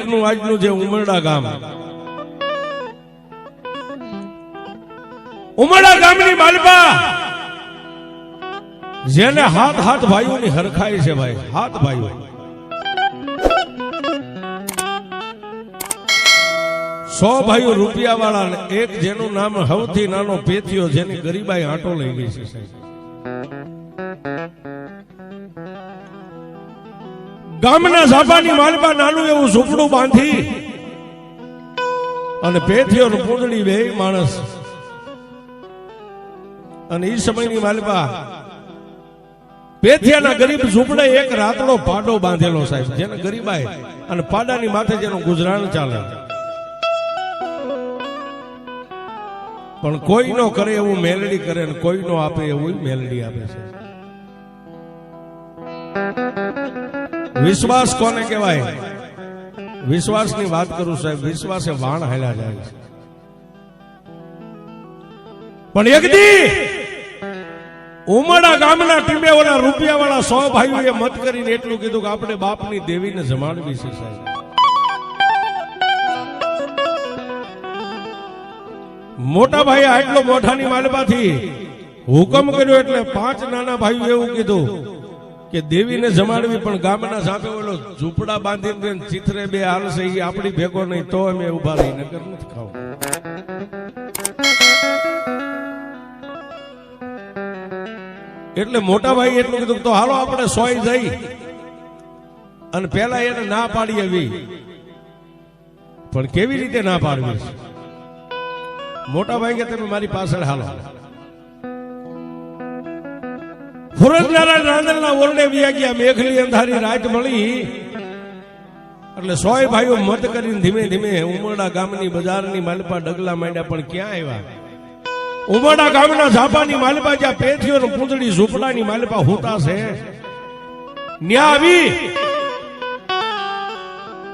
નું આજનું જે ઉમરડા ગામ. ઉમરડા ગામની માલપા. જેને હાથ હાથ ભાઈઓની હરખાય છે ભાઈ, હાથ ભાઈઓ. સો ભાઈઓ રૂપિયા વાળા એક જેનું નામ સૌથી નાનો પેથિયો જેની ગરીબાઈ આંટો લઈ ગઈ છે ગામના ઝાપાની માલમાં નાનું એવું ઝૂંપડું બાંધી અને ને પૂંદડી બે માણસ. અને એ સમયની માલમાં પેથિયાના ગરીબ ઝૂંપડે એક રાતનો પાડો બાંધેલો સાહેબ, જેને ગરીબાય અને પાડાની માથે જેનું ગુજરાન ચાલે. પણ કોઈ નો કરે એવું મેલડી કરે ને કોઈ નો આપે એવું મેલડી આપે છે. વિશ્વાસ કોને કહેવાય? વિશ્વાસની વાત કરું સાહેબ, વિશ્વાસે વાણ હાલ્યા જાય છે. પણ એક દી ઉમરડા ગામના ટીમે ઓલા રૂપિયા વાળા સો ભાઈઓએ મત કરીને એટલું કીધું કે આપણે બાપની દેવીને જમાડવી છે સાહેબ. મોટા ભાઈ આટલો મોઢાની માલપાથી હુકમ કર્યો એટલે પાંચ નાના ભાઈઓ એવું કીધું કે દેવીને જમાડવી, પણ ગામના સાથે ઓલો ઝૂંપડા બાંધીને ચિત્રે બે હાલશે એ આપણી ભેગો નહીં, તો અમે ઊભા રહી નગર નથી ખાવ. એટલે મોટા ભાઈ એટલું કીધું તો હાલો આપણે સોય જઈ. અને પેલા એને ના પાડી આવી પણ કેવી રીતે ના પાડવી? મોટા ભાઈ કે તમે મારી પાછળ હાલો. ફુરજનારાયણ રાંદલના ઓરડે વ્યા ગયા, મેઘલી અંધારી રાત મળી. એટલે સોય ભાઈઓ મત કરીને ધીમે ધીમે ઉમરડા ગામની બજારની માલપા ડગલા માંડ્યા, પણ ક્યાં આવ્યા? ઉમરડા ગામના ઝાપાની માલપા જ્યાં પેથીઓ પૂંદડી ઝૂંપડાની માલપા હોતા છે. ન્યા આવી.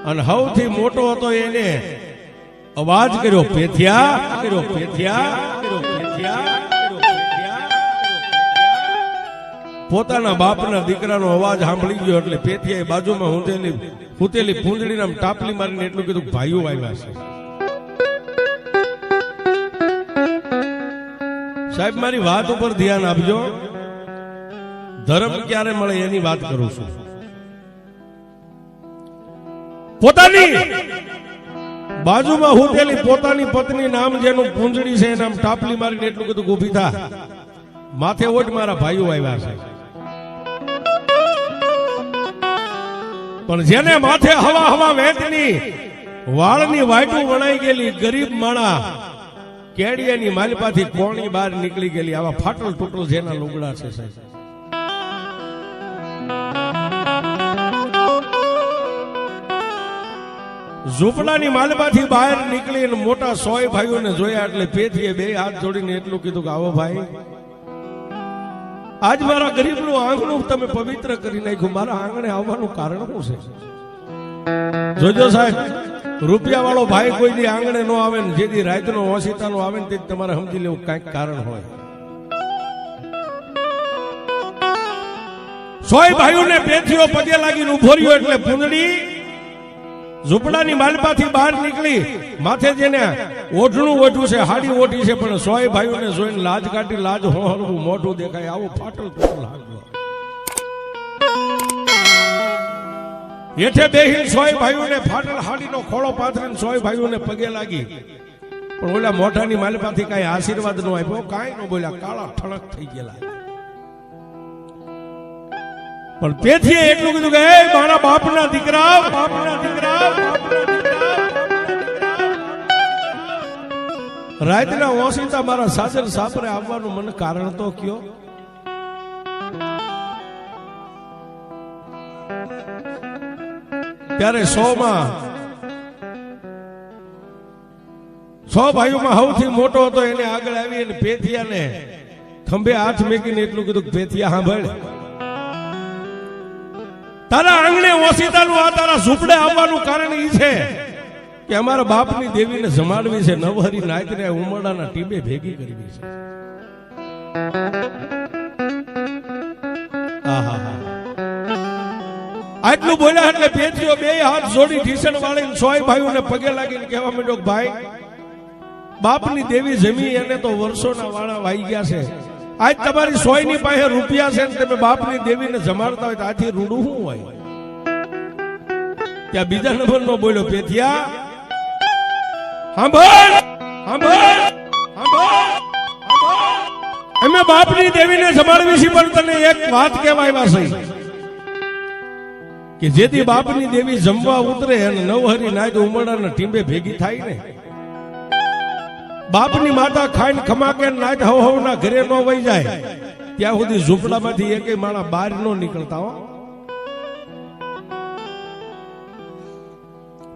અને સૌથી મોટો હતો એને અવાજ કર્યો, પેથિયા કર્યો પેથિયા કર્યો, પેથિયા. પોતાના બાપના દીકરાનો અવાજ સાંભળી ગયો એટલે પેથિયાએ બાજુમાં હુંતેલી હુતેલી પૂંજડીને આમ ટાપલી મારીને એટલું કીધું, ભાઈઓ આવ્યા છે. સાહેબ, મારી વાત ઉપર ધ્યાન આપજો. ધર્મ ક્યારે મળે એની વાત કરું છું. પોતાની બાજુમાં હુતેલી પોતાની પત્ની નામ જેનું પૂંજડી છે એના ટાપલી મારીને એટલું કીધું કે થા. માથે ઓટ મારા ભાઈઓ આવ્યા છે. પણ જેને માથે હવા હવા વેચની વાળની વાટું વણાઈ ગયેલી ગરીબ માણા, કેડિયાની માલપાથી કોણી બહાર નીકળી ગયેલી આવા ફાટલ ટૂટલ જેના લુગડા છે સાહેબ. ઝૂંપડાની માલબાથી બહાર નીકળીને મોટા સોય ભાઈઓને જોયા એટલે પેથીએ બે હાથ જોડીને એટલું કીધું કે આવો ભાઈ આજ મારા ગરીબનું આંગણું તમે પવિત્ર કરી નાખ્યું. મારા આંગણે આવવાનું કારણ શું છે? જોજો સાહેબ રૂપિયા વાળો ભાઈ કોઈ દી આંગણે નો આવે ને જેથી રાતનો ઓશિતાનો આવે ને તે તમારે સમજી લેવું કાંઈક કારણ હોય. સોય ભાઈઓને પેથીઓ પગે લાગીને ઊભો રહ્યો એટલે પૂંજડી ઝૂંપડાની માલપાથી બહાર નીકળી, માથે જેને ઓઢણું ઓઢું છે, હાડી ઓઢી છે, પણ સોય ભાઈઓને જોઈને લાજ કાઢી, લાજ હોળવું મોઢું દેખાય, આવું ફાટલ તૂટલ હાડવા હેઠે બેહીન સોય ભાઈઓને ફાટલ હાડીનો ખોળો પાથરીને સોય ભાઈઓને પગે લાગી. પણ ઓલા મોઢાની માલપાથી કાંઈ આશીર્વાદ નો આપ્યો, કાંઈ ન બોલ્યા, કાળા ઠણક થઈ ગયેલા. પણ પેથીએ એટલું કીધું કે મારા બાપના દીકરા બાપના દીકરા રાતના ઓસિતા મારા સાસર સાપરે આવવાનું મને કારણ તો કયો. ત્યારે સો માં સો ભાઈઓમાં સૌથી મોટો હતો, એને આગળ આવી અને પેથિયાને ખંભે હાથ મેકીને એટલું કીધું પેથિયા સાંભળ. ઓસીતાનું આ તારા ઝૂંપડે આવવાનું કારણ એ છે કે અમારા બાપની દેવીને જમાડવી છે. નવહરી નાયકને ઉમરડાના ટીબે ભેગી કરવી છે. આટલું બોલ્યા એટલે પેથીઓ બે હાથ જોડી ઢીસણ વાળીને સોય ભાઈઓને પગે લાગીને કહેવા માંડ્યો ભાઈ, બાપની દેવી જમી એને તો વર્ષોના વાળા વાઈ ગયા છે. આજ તમારી સોયની પાસે રૂપિયા છે ને તમે બાપની દેવીને જમાડતા હોય તો આથી રૂડું શું હોય? ત્યાં બીજા નંબર નો બોલ્યો પેથિયા સાંભળ સાંભળ સાંભળ. અમે બાપની દેવીને સંભાળવી છે પણ તને એક વાત કહેવા આવ્યા કે જેથી બાપની દેવી જમવા ઉતરે અને નવહરી તો ઉમરડાના ટીંબે ભેગી થાય ને. બાપની માતા ખાઈને ખમાકે નાય હવ હવના ઘરે નો વહી જાય. ત્યાં સુધી ઝૂંપડામાંથી એકે માણા બહાર નો નીકળતા હો.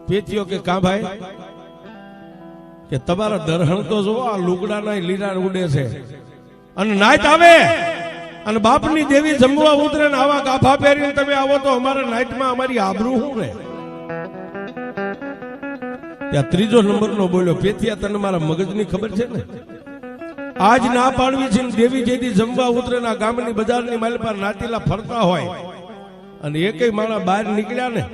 પેથીઓ કે કા કે તમારા દરહણ તો જો આ લુગડાના લીલા ઉડે છે. અને નાઈટ આવે. અને બાપની દેવી જમવા ઉતરે ને આવા ગાફા પહેરીને તમે આવો તો અમારા નાઈટમાં અમારી આબરૂ શું રહે? ત્યાં ત્રીજો નંબર નો બોલ્યો પેથિયા તને મારા મગજની ખબર છે ને? આજ ના પાડવી છે દેવી જેથી જમવા ઉતરે ના ગામની બજારની માલ પર નાતીલા ફરતા હોય. અને એકેય માણા બહાર નીકળ્યા ને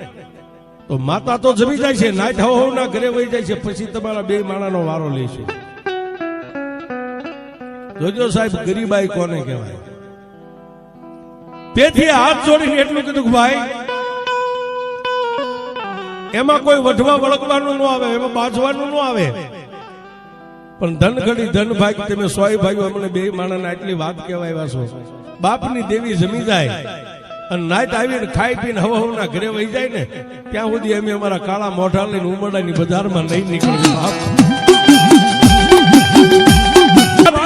તો માતા તો જમી જાય છે નાઈટ હવ ના ઘરે વહી જાય છે, પછી તમારા બે માણાનો વારો લેશે જોજો સાહેબ, ગરીબાઈ કોને કહેવાય? તેથી હાથ જોડીને એટલું કીધું ભાઈ, એમાં કોઈ વઢવા વળગવાનું ન આવે, એમાં બાજવાનું ન આવે. પણ ધન ઘડી ધન ભાગ તમે સોય ભાઈઓ અમને બે માણસને આટલી વાત કહેવાય છો. બાપની દેવી જમી જાય. અને નાઈટ આવીને ખાઈ પીને હવા હવના ઘરે વહી જાય ને, ત્યાં સુધી અમે અમારા કાળા મોઢા લઈને ઉમરડાની બજારમાં નહીં નીકળી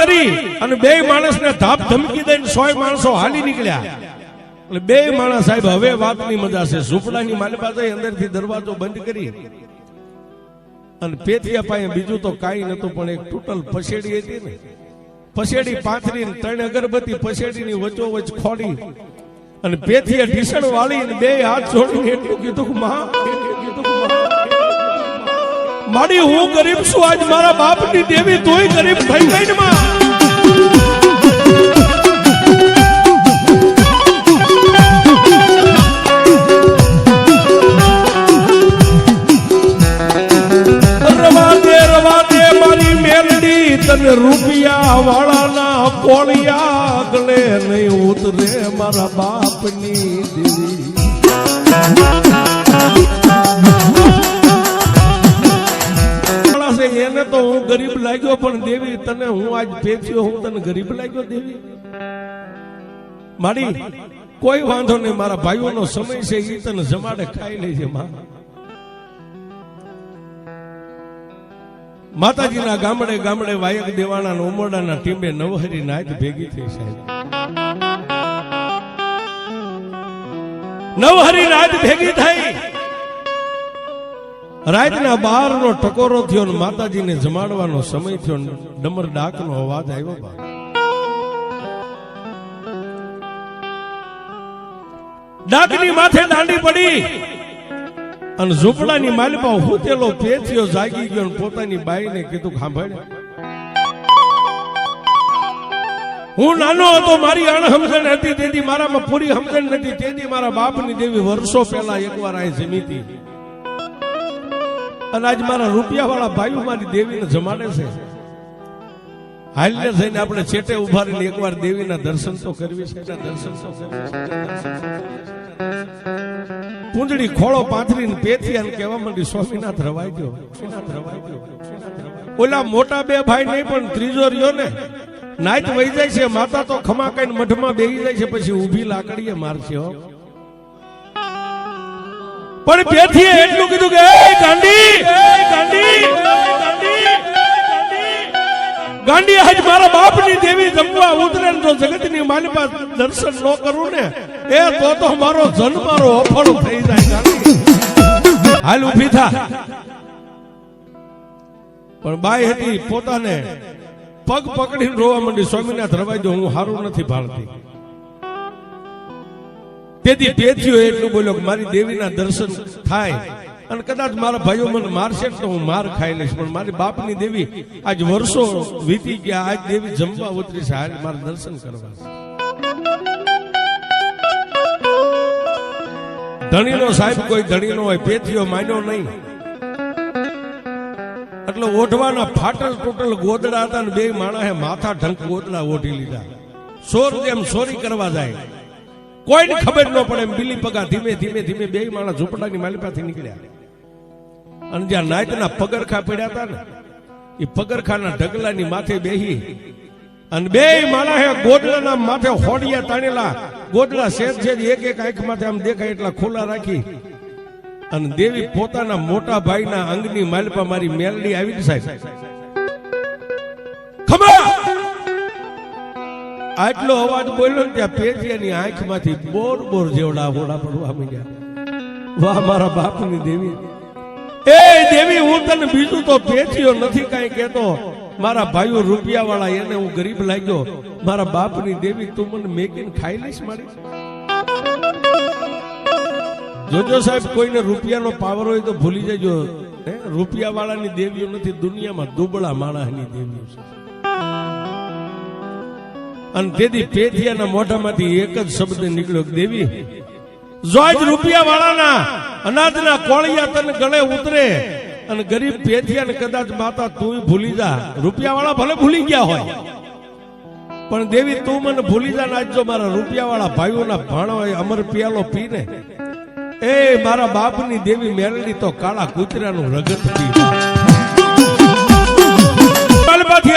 કરી અને બે માણસને ધાપ ધમકી દઈને સોય માણસો હાલી નીકળ્યા. એટલે બે માણસ સાહેબ હવે વાતની મજા છે. ઝૂંપડાની માલી પાસે અંદરથી દરવાજો બંધ કરી અને પેથિયા પાસે બીજું તો કાંઈ નતું પણ એક ટૂટલ પસેડી હતી ને. પસેડી પાથરી ત્રણ અગરબત્તી પસેડીની વચ્ચો વચ ખોડી અને પેથીએ ઢીસણ વાળી અને બે હાથમાં એટલું કીધું કે માં મારી હું ગરીબ છું, આજ મારા બાપની દેવી તોય ગરીબ થઈ ગઈ ને માં તને રૂપિયા વાળાના પોળિયા ગલે નહીં ઉતરે મારા બાપની દેવી એને તો હું ગરીબ લાગ્યો, પણ દેવી તને હું આજ ભેચ્યો હું તને ગરીબ લાગ્યો દેવી? મારી, કોઈ વાંધો નહીં, મારા ભાઈઓનો સમય છે એ તને જમાડે ખાઈ લેજે, માં. માતાજીના ગામડે ગામડે વાયક દેવાના ઉમરડાના ટીમે નવહરી નાયક ભેગી થઈ સાહેબ. નવહરી નાચ ભેગી થઈ. રાતના બાર નો ટકોરો થયો ને માતાજીને જમાડવાનો સમય થયો ડમર ડાક નો અવાજ આવ્યો બા. ડાકની માથે દાંડી પડી. અને ઝૂંપડાની માલિપા હુતેલો પેથિયો જાગી ગયો પોતાની બાઈને કીધું સાંભળ હું નાનો હતો, મારી અણહમજણ હતી, તેથી મારામાં પૂરી સમજણ નથી. તેથી મારા બાપની દેવી વર્ષો પહેલા એકવાર અહીં જમીતી અને આજ મારા રૂપિયા વાળા ભાઈઓ મારી દેવીને જમાડે છે. હાલને થઈને આપણે છેટે ઊભા રહીને એકવાર દેવીના દર્શન તો કરવી છે દર્શન તો કરવી છે. પૂંજડી ખોળો પાથરીને પેથી અને કહેવા માંડી, સ્વામીનાથ રવાઈ સ્વામિનાથ રવાઈ ગયો ઓલા મોટા બે ભાઈ નહીં, પણ ત્રીજો રહ્યો ને, નાઈટ વહી જાય છે, માતા તો ખમા કઈ મઠમાં બેહી જાય છે, પછી ઊભી લાકડીએ મારશે પણ પેથી એટલું કીધું કે, "એ ગાંડી ગાંડી આજ મારા બાપની દેવી જમવા ઉતરે ને જો જગતની માલિપા દર્શન ન કરું ને એ તો તો મારો જન્મારો અફળ થઈ જાય હાલ ઊભી થા. પણ બાઈ હતી પોતાને પગ પકડીને રોવા માંડી. સ્વામીનાથ રવાઈ દો હું હારું નથી ભાળતી. તેથી પેથીઓ એટલું બોલ્યો કે મારી દેવીના દર્શન થાય. અને કદાચ મારા ભાઈઓ મને મારશે તો હું માર ખાઈ લઈશ. પણ મારી બાપની દેવી આજ વર્ષો વીતી ગયા. આજ દેવી જમવા ઉતરી છે. હાલ મારા દર્શન કરવા ધણીનો સાહેબ કોઈ ધણીનો હોય, પેથીઓ માન્યો નહીં. એટલે ઓઢવાના ફાટલ ટોટલ ગોદડા હતા ને બે માણસે માથા ઢંક ગોદડા ઓઢી લીધા. સોર જેમ સોરી કરવા જાય. કોઈને ખબર ન પડે એમ બીલી પગા ધીમે ધીમે ધીમે બે માણસ ઝૂંપડાની માલિપાથી નીકળ્યા. અને જ્યાં નાયતના પગરખા પડ્યા હતા ને એ પગરખાના ઢગલાની માથે બેહી અને બે માણા હે ગોડલાના માથે હોડિયા તાણેલા ગોડલા શેર છે એક એક આંખ માથે આમ દેખાય એટલા ખુલ્લા રાખી. અને દેવી પોતાના મોટા ભાઈના અંગની માલપા મારી મેલડી આવી ને સાહેબ. ખબર? આટલો અવાજ બોલ્યો ને ત્યાં પેટીયાની આંખમાંથી બોર બોર જેવડા હોડા પડવા માંડ્યા. વાહ, મારા બાપની દેવી. એ દેવી, હું તને બીજું તો પેટીયો નથી કાંઈ કહેતો. મારા ભાઈઓ રૂપિયા વાળા એને હું ગરીબ લાગ્યો. મારા બાપની દેવી તું મને મેકીને ખાઈ લઈશ મારી. જોજો સાહેબ, કોઈને રૂપિયાનો પાવર હોય તો ભૂલી જજો. રૂપિયા વાળાની દેવીઓ નથી, દુનિયામાં દુબળા માણસની દેવીઓ છે. અને તેથી પેથિયાના મોઢામાંથી એક જ શબ્દ નીકળ્યો દેવી આજ રૂપિયા વાળાના અનાજના કોળિયા તને ગળે ઉતરે અને ગરીબ પેથિયાને કદાચ માતા તું ભૂલી જા. રૂપિયા વાળા ભલે ભૂલી ગયા હોય. પણ દેવી તું મને ભૂલી જા ને આજ જો મારા રૂપિયા વાળા ભાઈઓના ભાણો અમર પિયાલો પીને. એ મારા બાપની દેવી મેરડી તો કાળા કૂતરાનું રગત પી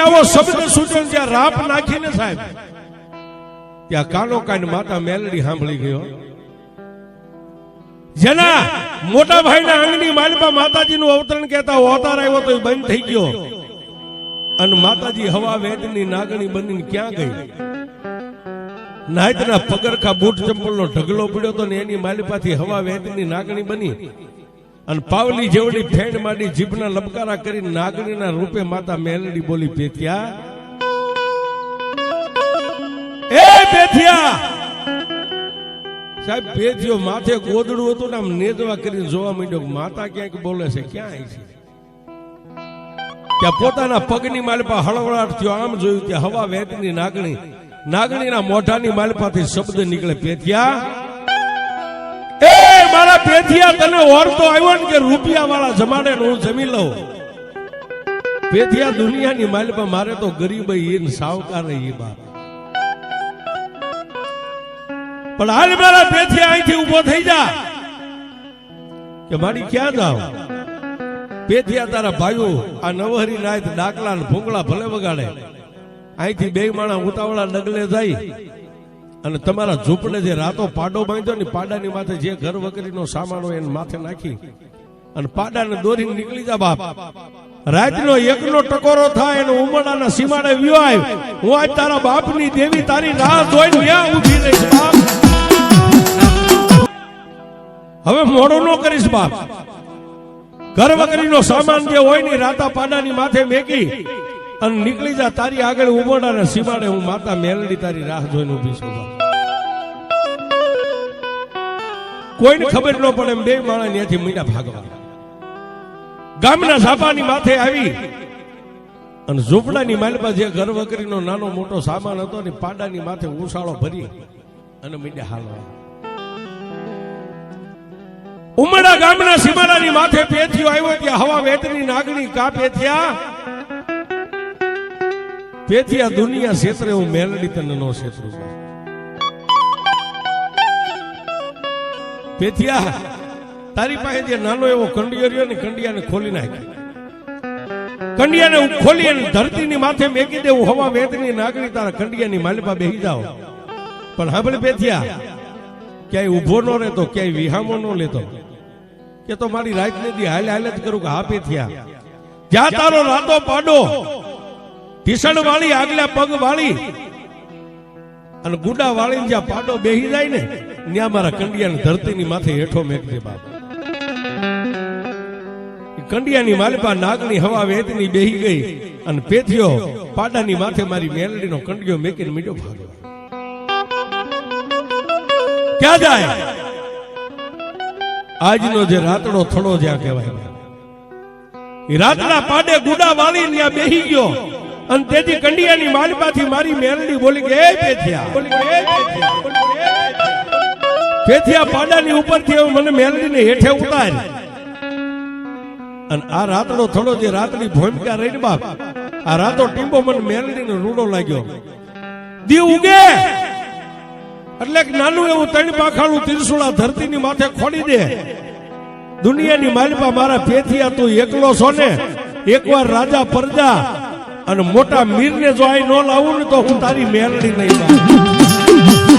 આવો શબ્દ સૂચન જ્યાં રાપ નાખીને સાહેબ. ત્યાં કાનો કાન માતા મેલડી સાંભળી ગયો. જેના મોટા ભાઈના અંગની માલપા માતાજીનું અવતરણ કહેતા અવતાર આવ્યો તો બંધ થઈ ગયો. અને માતાજી હવા વેદની નાગણી બનીને ક્યાં ગઈ? નાયતના પગરખા બૂટ ચંપલનો ઢગલો પડ્યો તો ને એની માલિપાથી હવા વેદની નાગણી બની. અને પાવલી જેવડી ફેણ માંડી જીભના લબકારા કરી નાગણીના રૂપે માતા મેલડી બોલી પેથિયા એ પેથિયા સાહેબ ભેજ્યો માથે ગોદડું હતું ને આમ નેજવા કરીને જોવા માંડ્યો માતા ક્યાંક બોલે છે, ક્યાં છે? ત્યાં પોતાના પગની માલપા હળવળાટ થયો, આમ જોયું કે હવા વેતની નાગણી, નાગણીના મોઢાની માલપાથી શબ્દ નીકળે પેથિયા એ મારા પેથિયા તને ઓરતો આવ્યો ને કે રૂપિયા વાળા જમાડે હું જમી લઉં. પેથિયા દુનિયાની માલપા, મારે તો ગરીબ ઈન સાવકાર ઈ બાપ. પણ હાલ મારા પેથિયા અહીંથી ઊભો થઈ જા. કે મારી ક્યાં જાવ? પેથિયા તારા ભાઈઓ, આ નવહરી નાયત ડાકલા ને ભૂંગળા ભલે વગાડે. અહીંથી બે માણા ઉતાવળા ડગલે જાય. અને તમારા ઝૂંપડે જે રાતો પાડો બાંધ્યો ને પાડાની માથે જે ઘર વકરીનો સામાન હોય એને માથે નાખી અને પાડાને દોરીને નીકળી જા બાપ. રાતનો એકનો ટકોરો થાય અને ઉમડાના સીમાડે વ્યો આવ હું આજ તારા બાપની દેવી તારી રાહ જોઈને ત્યાં રહીશ હવે મોડું ન કરીશ બાપ. ઘર વકરીનો સામાન જે હોય ને રાતા પાડાની માથે મેકી અને નીકળી જા, તારી આગળ ઉમરડાના સીમાડે હું માતા મેલડી તારી રાહ જોઈને ઊભી છું કોઈને ખબર ન પડે એમ બે માણસ ત્યાંથી મીડા ભાગવા. ગામના ઝાપાની માથે આવી અને ઝૂંપડાની માલપા જે ઘર વકરીનો નાનો મોટો સામાન હતો ને પાડાની માથે ઉછાળો ભરી અને મીડા હાલવા. ઉમડા ગામના સીમાડાની માથે પેથિયો આવ્યો ત્યાં હવા વેતની નાગણી કા પેથિયા પેથિયા દુનિયા ક્ષેત્રે હું મેલડી તને નો ક્ષેત્ર પેથિયા તારી પાસે જે નાનો એવો કંડિયો રહ્યો ને કંડિયાને ખોલી નાખ્યો. કંડિયાને હું ખોલી અને ધરતીની માથે મેકી દેવું હવા વેતની નાગણી તારા કંડિયાની માલિપા બેહી જાઓ પણ હાંભળ પેથિયા ક્યાંય ઊભો ન રહેતો, ક્યાંય વિહામો ન લેતો. કે તો મારી રાત દી હાલ હાલ જ કરું કે હા થયા. જ્યાં તારો રાતો પાડો. ઢીસણ વાળી આગલા પગ વાળી. અને ગુડા વાળી જ્યાં પાડો બેહી જાય ને, ત્યાં મારા કંડિયાની ધરતીની માથે હેઠો મેકજે બાપ. કંડિયાની માલપા નાગની હવા વેતની બેહી ગઈ અને પેથિયો પાડાની માથે મારી મેલડીનો કંડિયો મેકીને મીડો ભાગ્યો. ક્યાં જાય? આજનો જે રાતડો થડો જ્યાં કહેવાય. ઈ રાતના પાડે ગુડા વાળી ત્યાં બેહી ગયો. અને તેથી કંડિયાની માલપાથી મારી મેરડી બોલી કે પેથિયા પાડાની ઉપરથી હવે મને મેરડીને હેઠે ઉતાર. અને આ રાતડો થોડો જે રાતડી ભૂમિકા રહી બાપ, આ રાતો ટીંબો મને મેરડીનો રૂડો લાગ્યો. દી ઉગે! એટલે એક નાનું એવું ત્રણ પાખાળું ત્રિશુળા ધરતીની માથે ખોડી દે દુનિયાની માલિપા મારા પેથિયા તું એકલો છો ને, એકવાર રાજા પરજા અને મોટા મીરને જો આઈ ન લાવું ને તો હું તારી મેલડી નહીં લાવું.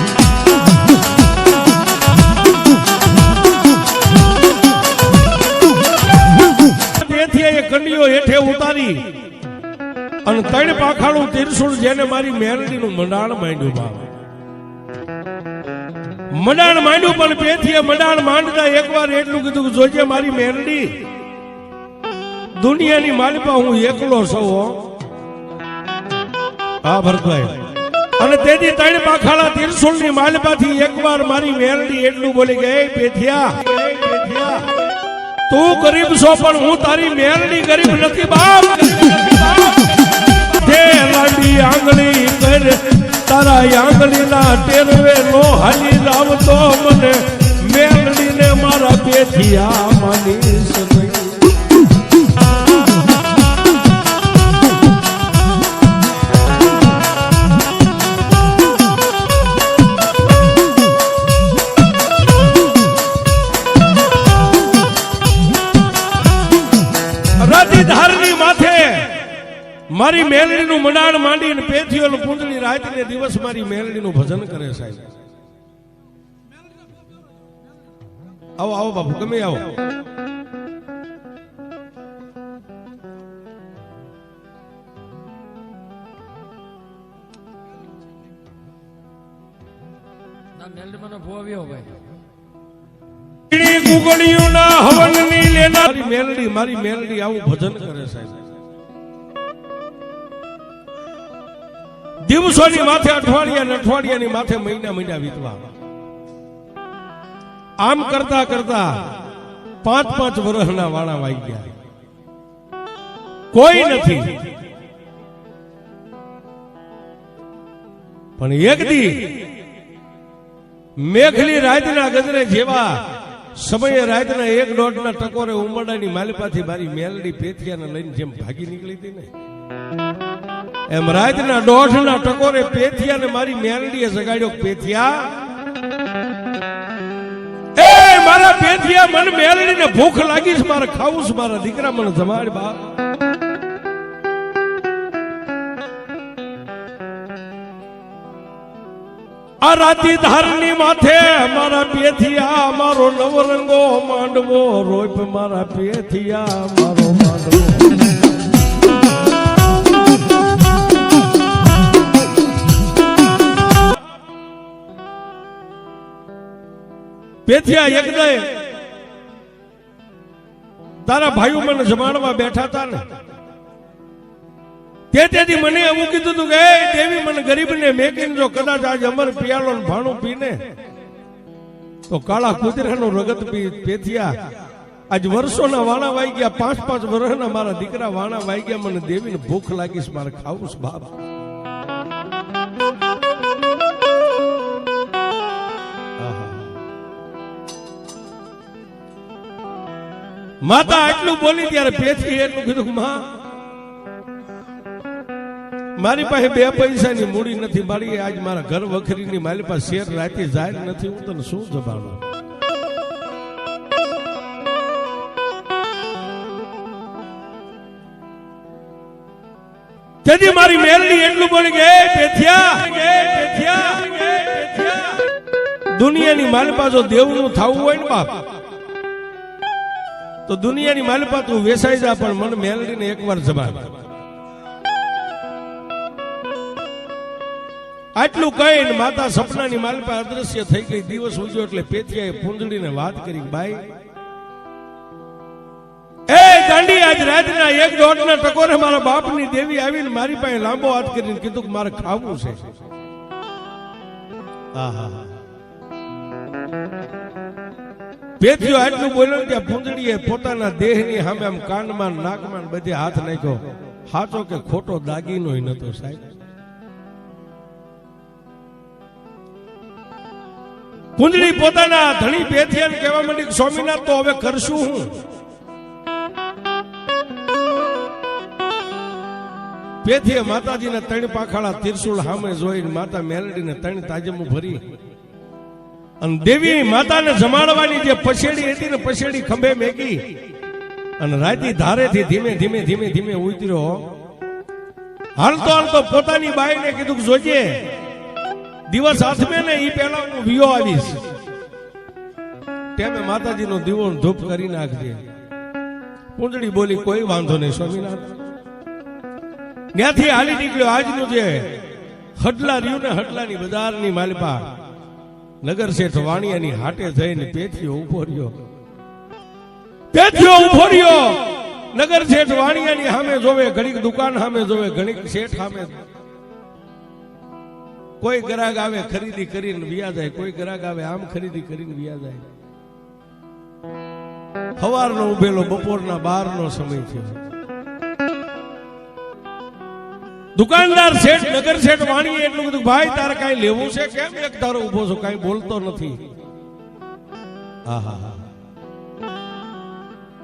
કંડીઓ હેઠે ઉતારી અને ત્રણ પાખાળું તીરસુળ જેને મારી મેરડીનું મંડાણ માંડ્યું બાપ મંડાણ માંડ્યું, પણ પેથીએ મડાણ માંડતા એકવાર એટલું કીધું જોજે મારી મેરડી. દુનિયાની માલિપા હું એકલો છું, હો. ભરતભાઈ. અને તેથી ત્રણ પાખાળા તીરસુળની માલિપાથી એકવાર મારી મેરડી એટલું બોલી ગઈ પેથિયા તું ગરીબ છો, પણ હું તારી મેરડી ગરીબ નથી, બાપ. આંગળી કર તારા આંગળીના ટેરવે નો હાલી જાવ તો મને. મેરડીને મારા પેથિયા માનીશ નહીં. મારી મેલડીનું મંડાણ માંડી અને પેથીઓનું પૂંજળી રાતને દિવસ મારી મેલડીનું ભજન કરે સાહેબ. આવો આવો બાપુ ગમે આવો. ના મેલડી મને ભોવ્યો ભાઈ. ઈડી ગુગળીઓના હવનની લેનાર મારી મેલડી મારી મેલડી આવું ભજન કરે સાહેબ. દિવસોની માથે અઠવાડિયા અઠવાડિયાની માથે મહિના મહિના વીતવા. આમ કરતા કરતા પાંચ પાંચ વર્ષના વાણા વાઈ ગયા. કોઈ નથી. પણ એક દી મેઘલી રાતના ગજરે જેવા સમયે રાતના એક દોઢના ટકોરે ઉમરડાની માલિપાથી મારી મેલડી પેથિયાને લઈને જેમ ભાગી નીકળી હતી ને. એમ રાતના દોઢના ટકોરે પેથિયાને મારી મેલડીએ જગાડ્યો પેથિયા, એ મારા પેથિયા, મને મેલડીને ભૂખ લાગી છે, મારે ખાવું છે મારા દીકરા મને જમાડ બા. આ રાતી ધારની માથે મારા પેથિયા, મારો નવરંગો માંડવો રોપ મારા પેથિયા, મારો માંડવો. પેથિયા યજ્ઞ. તારા ભાઈઓ મને જમાડવા બેઠા હતા ને. તે તેથી મને એવું કીધું હતું કે, "એ દેવી, મને ગરીબને મેકીને જો કદાચ આજ અમર પિયાલો ભાણું પીને, તો કાળા કુતરાનો રગત પી, પેથિયા. આજ વર્ષોના વાણા વાઈ ગયા પાંચ પાંચ વર્ષના મારા દીકરા વાણા વાઈ ગયા, મને દેવીને ભૂખ લાગીશ મારે ખાવું બાપ. માતા આટલું બોલી ત્યારે પેથી એટલું કીધું, માં, મારી પાસે બે પૈસાની મૂડી નથી, મારી આજ મારા ઘર વખરીની, મારી પાસે શેર રાતે જાહેર નથી, હું તને શું જબાડું તેથી મારી મેલડી એટલું બોલી કે, "એ પેથિયા એ પેથિયા એ પેથિયા." દુનિયાની મારી પાસે દેવનું થવું હોય ને બાપ તો દુનિયાની માલપા તું વેસાઈ જા, પણ મને મેલડીને એકવાર જમાડ આટલું કહીને માતા સપનાની માલપા અદ્રશ્ય થઈ ગઈ. દિવસ ઉજ્યો એટલે પેથિયાએ પૂંજડીને વાત કરી ભાઈ એ દાંડી આજ રાતના એક દોઢના ટકોરે મારા બાપની દેવી આવીને મારી પાસે લાંબો હાથ કરીને કીધું કે મારે ખાવું છે. આહા. પેથિયો આટલું બોલ્યો ને ત્યાં પૂંજડીએ પોતાના દેહની સામે આમ કાનમાં નાકમાં બધે હાથ નાખ્યો. હાચો કે ખોટો દાગીનો નતો સાહેબ. કુંજળી પોતાના ધણી પેથિયાને કહેવા માંડી સ્વામીનાથ, તો હવે કરશું હું. પેથીએ માતાજીના ત્રણ પાખાળા ત્રિશુળ સામે જોઈને માતા મેલડીને ત્રણ તાજમું ભરી. અને દેવી માતાને જમાડવાની જે પછેડી હતી ને પછેડી ખંભે મેકી. અને રાતી ધારેથી ધીમે ધીમે ધીમે ધીમે ઉતર્યો. હાલતો હાલતો પોતાની બાઈને કીધું કે જોજે દિવસ હાથમે ને એ પહેલા હું વિયો આવીશ. તેમે માતાજીનો દીવો ને ધૂપ કરી નાખજે. પૂંજડી બોલી કોઈ વાંધો નહીં સ્વામિનાથ ત્યાંથી હાલી નીકળ્યો આજનું જે હડલા રહ્યું ને હડલાની બજારની માલપા નગર શેઠ વાણિયાની હાટે જઈને પેથીઓ ઊભો રહ્યો. પેથીઓ ઊભો રહ્યો. નગર શેઠ વાણિયાની સામે જોવે ઘડીક દુકાન સામે જોવે ઘડીક શેઠ સામે કોઈ ગ્રાહક આવે ખરીદી કરીને વ્યા જાય કોઈ ગ્રાહક આવે આમ ખરીદી કરીને વ્યા જાય. સવારનો ઉભેલો બપોરના બારનો સમય છે દુકાનદાર શેઠ, નગર શેઠ વાણી એટલું બધું, ભાઈ, તારે કાંઈ લેવું છે? કેમ એક તારો ઊભો છો? કાંઈ બોલતો નથી.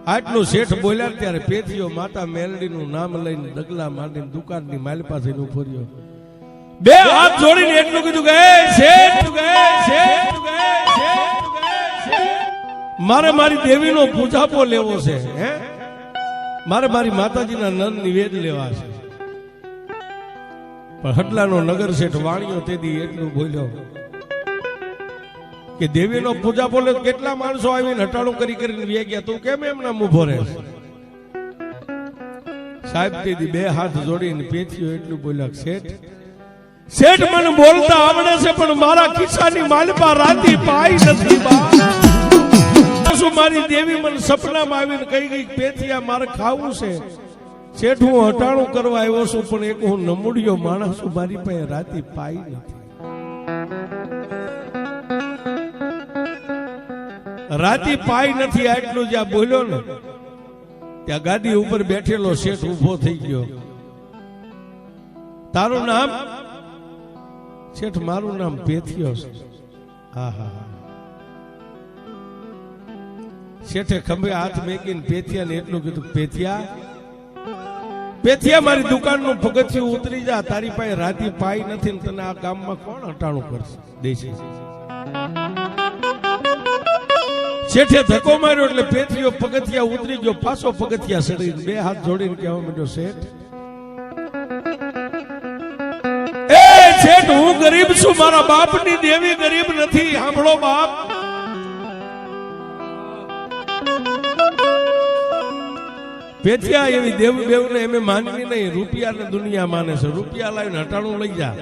આટલું શેઠ બોલ્યા ત્યારે પેથીઓ માતા મેલડીનું નામ લઈને ડગલા માંડીને દુકાનની માલ પાસે ઊભો રહ્યો. બે હાથ જોડીને એટલું કીધું કે શેઠ શેઠ." મારે મારી દેવીનો પૂજાપો લેવો છે, હે? મારે મારી માતાજીના નન નિવેદ લેવા છે. પણ હટલાનો નગર શેઠ વાણિયો તેથી એટલું બોલ્યો કે દેવીનો પૂજા બોલે કેટલા માણસો આવીને હટાણું કરી કરીને વે ગયા? તું કેમ એમના ઊભો રહે સાહેબ તેથી બે હાથ જોડીને પેથીઓ એટલું બોલ્યા શેઠ શેઠ મને બોલતા આવડે છે, પણ મારા ખિસ્સાની માલપા રાતી પાઈ નથી બા. મારી દેવી મને સપનામાં આવીને કહી ગઈ પેથિયા મારે ખાવું છે. શેઠ હું હટાણું કરવા આવ્યો છું પણ એક હું નમૂડિયો માણસ છું મારી પાસે રાતી પાઈ નથી. રાતી પાઈ નથી આટલું જ્યાં બોલ્યો ને ત્યાં ગાડી ઉપર બેઠેલો શેઠ ઊભો થઈ ગયો. તારું નામ? શેઠ મારું નામ પેથિયો છે. હા હા હા. શેઠે ખંભે હાથ મેકીને પેથિયા ને એટલું કીધું પેથિયા પેથિયા મારી દુકાનનું પગથિયું ઉતરી જા, તારી પાસે રાતી પાઈ નથી તને આ ગામમાં કોણ હટાણું કરશે? દેશે. શેઠે ધક્કો માર્યો એટલે પેથીયો પગથિયા ઉતરી ગયો, પાછો પગથિયા સડી બે હાથ જોડીને કહેવા માંડ્યો, શેઠ. એ શેઠ, હું ગરીબ છું, મારા બાપની દેવી ગરીબ નથી, સાંભળો બાપ. પેથિયા એવી દેવ બેવ ને એમ માનવી નહીં. રૂપિયા ને દુનિયા માને છે. રૂપિયા લાવીને હટાણું લઈ જા.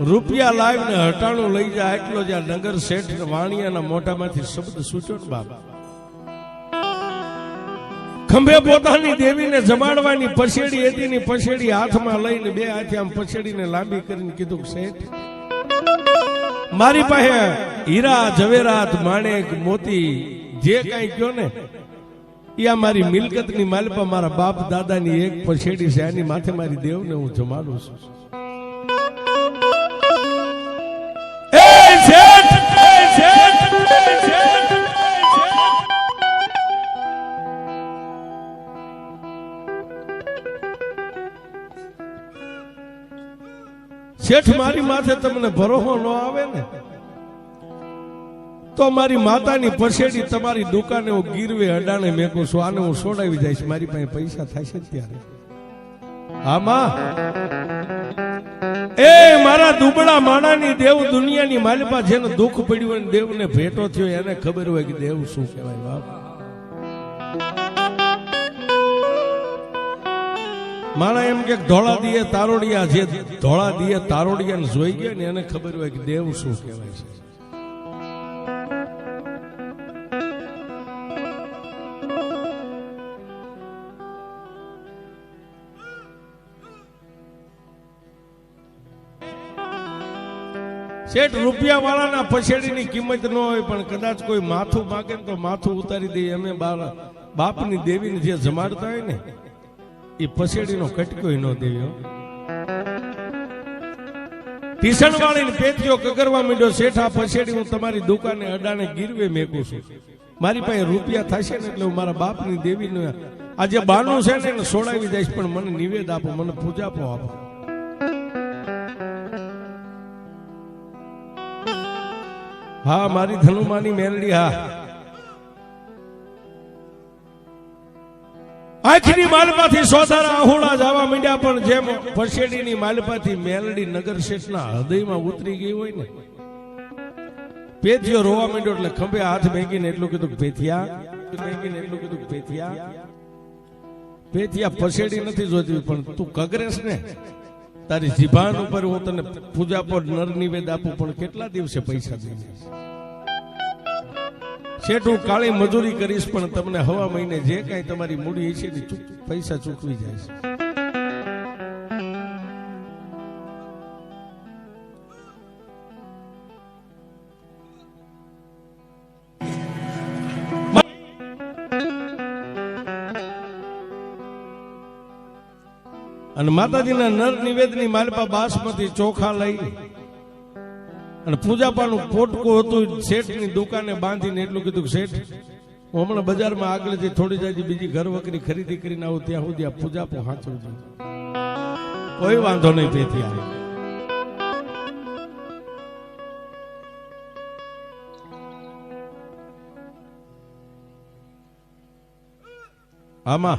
રૂપિયા લાવીને હટાણું લઈ જા. એટલો જ્યાં નગર શેઠ વાણિયાના મોઢામાંથી શબ્દ સૂચો બાપ. ખંભે પોતાની દેવીને જમાડવાની પછેડી હતી ની પછેડી હાથમાં લઈને બે હાથે આમ પછેડીને લાંબી કરીને કીધું શેઠ મારી પાસે હીરા ઝવેરાત માણેક, મોતી, જે કાંઈ કયો ને, એ આ મારી મિલકતની માલપા મારા બાપ દાદાની એક પછેડી છે. એની માથે મારી દેવને હું જમાડું છું. શેઠ મારી માથે તમને ભરોહો ન આવે ને? તો મારી માતાની પછેડી તમારી દુકાને હું ગીરવે અડાણે મેકું છું. આને હું સોડાવી જઈશ. મારી પાસે પૈસા થશે ત્યારે. આમાં એ મારા દુબળા માણાની દેવ દુનિયાની માલિપા જેને દુઃખ પડ્યું હોય ને દેવને ભેટો થયો એને ખબર હોય કે દેવ શું કહેવાય બાપ. માણા એમ કે ધોળા દીએ તારોડિયા, જે ધોળા દીએ તારોડિયા જોઈ ગયા ને એને ખબર હોય કે દેવ શું કહેવાય છે. શેઠ રૂપિયા વાળાના પછેડીની કિંમત ન હોય પણ કદાચ કોઈ માથું માગે તો માથું ઉતારી દઈએ અમે બાપની દેવીને જે જમાડતા હોય ને એ પછેડીનો કટકોય ન દેવ્યો ટીસણ વાળી પેટીઓ કગરવા માંડ્યો શેઠા પછેડી હું તમારી દુકાને અડાને ગીરવે મેકું છું મારી પાસે રૂપિયા થશે ને એટલે હું મારા બાપની દેવીને આ જે બાનું છે ને એને સોડાવી દઈશ પણ મને નિવેદ આપો મને પૂજાપો આપો હા મારી ધનુમાની મેલડી હા આખરી માલપાથી સોધારા આહોળા જવા માંડ્યા, પણ જેમ પરસેડીની માલપાથી મેલડી નગર શેઠના હૃદયમાં ઉતરી ગઈ હોય ને પેથિયો રોવા માંડ્યો એટલે ખંભે હાથ ભેગીને એટલું કીધું, પેથિયા ભેગીને એટલું કીધું, પેથિયા પેથિયા પછેડી નથી જોતી, પણ તું કગરેશ ને? તારી જીભાન ઉપર હું તને પૂજા પર નર નિવેદ આપું, પણ કેટલા દિવસે પૈસા દઈશ શેઠ કાળી મજૂરી કરીશ, પણ તમને હવા મહિને જે કાંઈ તમારી મૂડી છે પૈસા ચૂકવી જાય છે. અને માતાજીના નર નિવેદની માલપા બાસમતી ચોખા લઈ અને પૂજાપાનું પોટકું હતું, શેઠની દુકાને બાંધીને એટલું કીધું શેઠ, હું હમણાં બજારમાં આગળ જઈ થોડી જાય બીજી ઘર વકરી ખરીદી કરીને આવું, ત્યાં સુધી આ પૂજાપો હાચવજો કોઈ વાંધો નહીં તેથી આવે આમાં